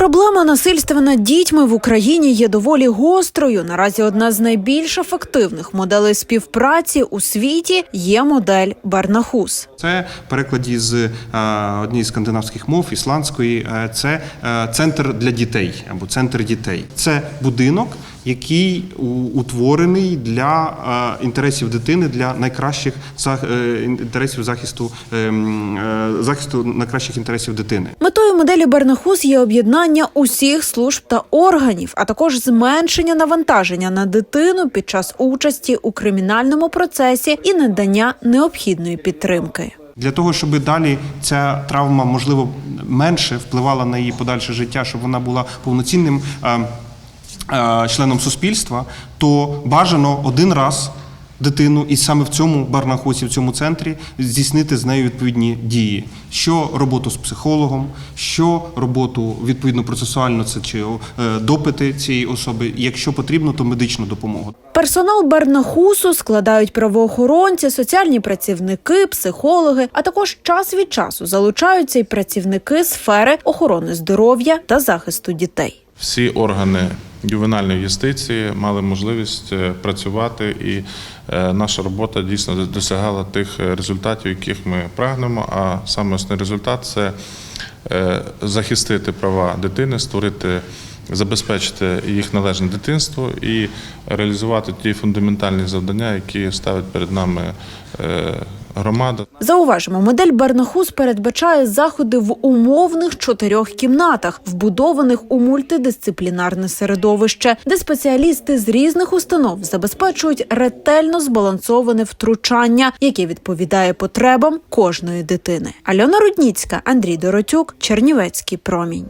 Проблема насильства над дітьми в Україні є доволі гострою. Наразі одна з найбільш ефективних моделей співпраці у світі є модель Барнахус. Це в перекладі з е, однієї з скандинавських мов ісландської. е, Це е, центр для дітей або центр дітей. Це будинок, який утворений для інтересів дитини, для найкращих інтересів захисту ем, захисту найкращих інтересів дитини. Метою моделі Барнахус є об'єднання усіх служб та органів, а також зменшення навантаження на дитину під час участі у кримінальному процесі і надання необхідної підтримки. Для того, щоб далі ця травма, можливо, менше впливала на її подальше життя, щоб вона була повноцінним е, е, членом суспільства, то бажано один раз дитину, і саме в цьому барнахосі, в цьому центрі, здійснити з нею відповідні дії. Що роботу з психологом, що роботу відповідно процесуально, це чи е, допити цієї особи, якщо потрібно, то медичну допомогу. Персонал Барнахусу складають правоохоронці, соціальні працівники, психологи, а також час від часу залучаються й працівники сфери охорони здоров'я та захисту дітей. всі органи ювенальної юстиції мали можливість е, працювати, і е, наша робота дійсно досягала тих е, результатів, яких ми прагнемо. А саме основний результат це захистити права дитини, створити. Забезпечити їх належне дитинство і реалізувати ті фундаментальні завдання, які ставить перед нами е, громада. Зауважимо, модель Барнахус передбачає заходи в умовних чотирьох кімнатах, вбудованих у мультидисциплінарне середовище, де спеціалісти з різних установ забезпечують ретельно збалансоване втручання, яке відповідає потребам кожної дитини. Альона Рудніцька, Андрій Доротюк, Чернівецький промінь.